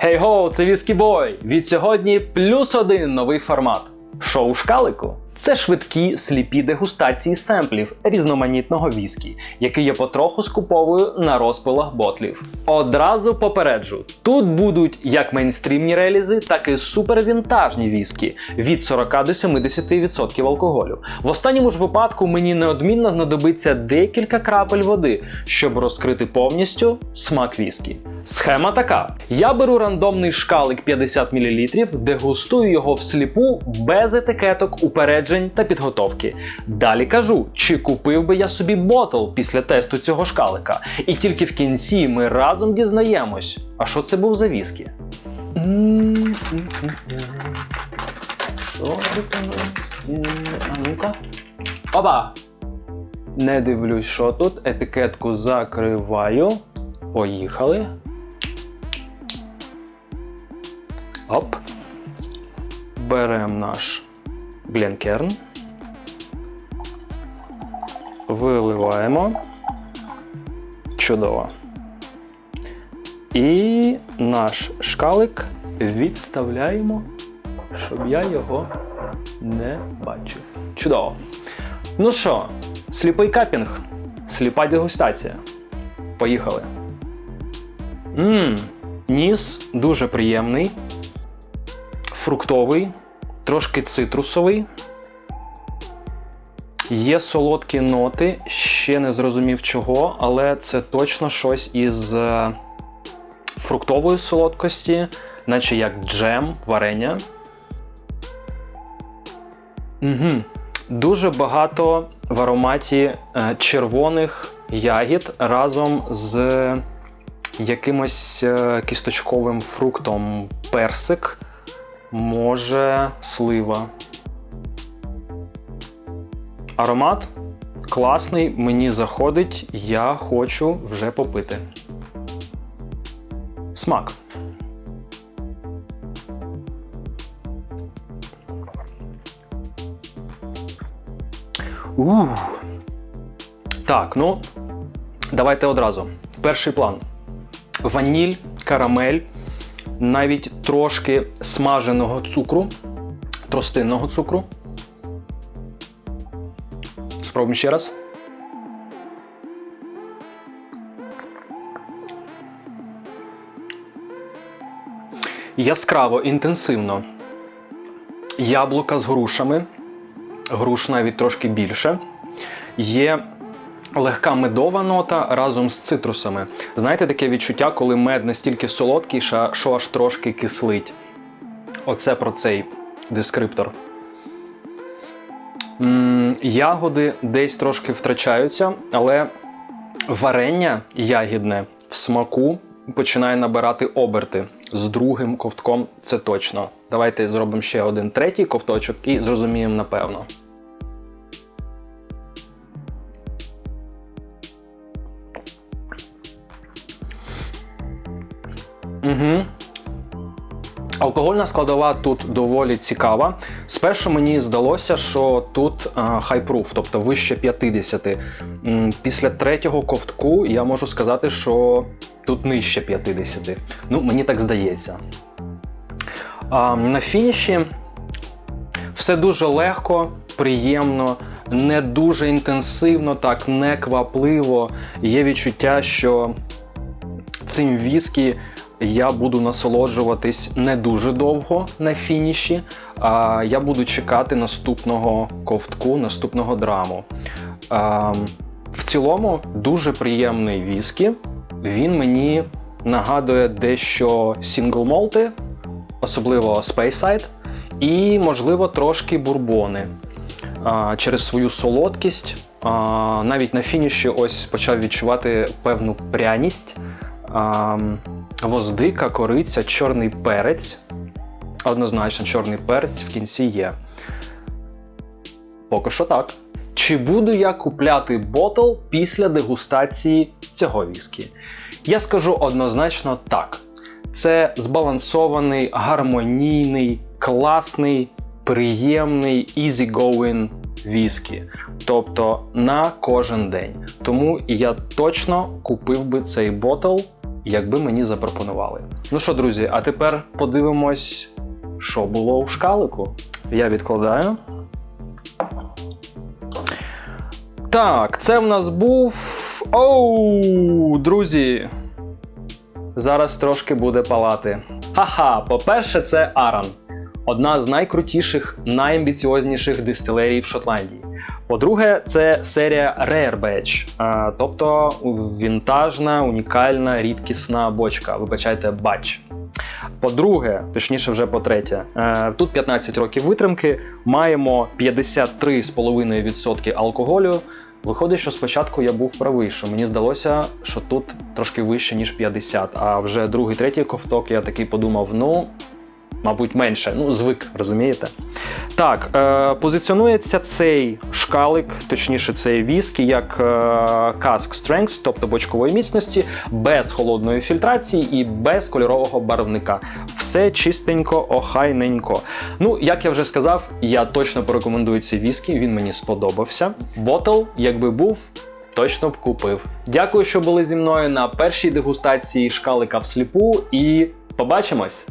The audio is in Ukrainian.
Хей-гоу, це Віскі Бой! Від сьогодні плюс один новий формат. Шоу шкалику. Це швидкі сліпі дегустації семплів різноманітного віскі, які я потроху скуповую на розпилах ботлів. Одразу попереджу: тут будуть як мейнстрімні релізи, так і супервінтажні віскі від 40 до 70% алкоголю. В останньому ж випадку мені неодмінно знадобиться декілька крапель води, щоб розкрити повністю смак віскі. Схема така: я беру рандомний шкалик 50 мл, дегустую його всліпу без етикеток, упереджень та підготовки. Далі кажу, чи купив би я собі ботл після тесту цього шкалика. І тільки в кінці ми разом дізнаємось, а що це був за віскі. Що тут ну-ка. Опа! Не дивлюсь, що тут. Етикетку закриваю. Поїхали. Оп. Беремо наш Гленкерн. Виливаємо. Чудово. І наш шкалик відставляємо, щоб я його не бачив. Чудово. Ну що, сліпий капінг, сліпа дегустація. Поїхали. Мм, ніс дуже приємний, фруктовий, трошки цитрусовий. Є солодкі ноти, ще не зрозумів чого, але це точно щось із е, фруктової солодкості, наче як джем, варення. Угу. Дуже багато в ароматі е, червоних ягід разом з якимось е, кісточковим фруктом персик, може слива. Аромат класний, мені заходить, я хочу вже попити. Смак. Ух. Так, ну, давайте одразу. Перший план. Ваніль, карамель, навіть трошки смаженого цукру, тростинного цукру. Спробуємо ще раз. Яскраво, інтенсивно. Яблука з грушами. Груш навіть трошки більше. Є легка медова нота разом з цитрусами. Знаєте, таке відчуття, коли мед настільки солодкий, що аж трошки кислить. Оце про цей дескриптор. М, Ягоди десь трошки втрачаються, але варення ягідне в смаку починає набирати оберти. З другим ковтком це точно. Давайте зробимо ще один третій ковточок і зрозуміємо напевно. Угу. Алкогольна складова тут доволі цікава. Спершу мені здалося, що тут хайпруф, тобто вище 50. Після третього ковтку я можу сказати, що тут нижче 50. Ну, мені так здається. А, на фініші все дуже легко, приємно, не дуже інтенсивно, так не квапливо. Є відчуття, що цим віскі я буду насолоджуватись не дуже довго на фініші, а я буду чекати наступного ковтку, наступного драму. В цілому дуже приємний віскі. Він мені нагадує дещо сінгл молти, особливо Speyside, і, можливо, трошки бурбони. Через свою солодкість. Навіть на фініші ось почав відчувати певну пряність. Воздика, кориця, чорний перець. Однозначно, чорний перець в кінці є. Поки що так. Чи буду я купляти ботл після дегустації цього віскі? Я скажу однозначно так. Це збалансований, гармонійний, класний, приємний, easy-going віскі. Тобто на кожен день. Тому я точно купив би цей ботл якби мені запропонували. Ну що, друзі, а тепер подивимось, що було у шкалику. Я відкладаю. Так, це в нас був. Оу, друзі. Зараз трошки буде палати. Ха-ха, по-перше, це Аран. Одна з найкрутіших, найамбіціозніших дистилерій в Шотландії. По-друге, це серія Rare Batch, тобто вінтажна, унікальна, рідкісна бочка. Вибачайте, бач. По-друге, точніше, вже по-третє, е, тут 15 років витримки, маємо 53,5% алкоголю. Виходить, що спочатку я був правий, що мені здалося, що тут трошки вище, ніж 50, а вже другий, третій ковток я такий подумав: ну, мабуть, менше. Ну, звик, розумієте? Так, е, позиціонується цей шкалик, точніше, цей віскі, як е, cask strength, тобто бочкової міцності, без холодної фільтрації і без кольорового барвника. Все чистенько, охайненько. Ну, як я вже сказав, я точно порекомендую цей віскі, він мені сподобався. Ботл, якби був. Точно б купив. Дякую, що були зі мною на першій дегустації шкалика всліпу, і побачимось!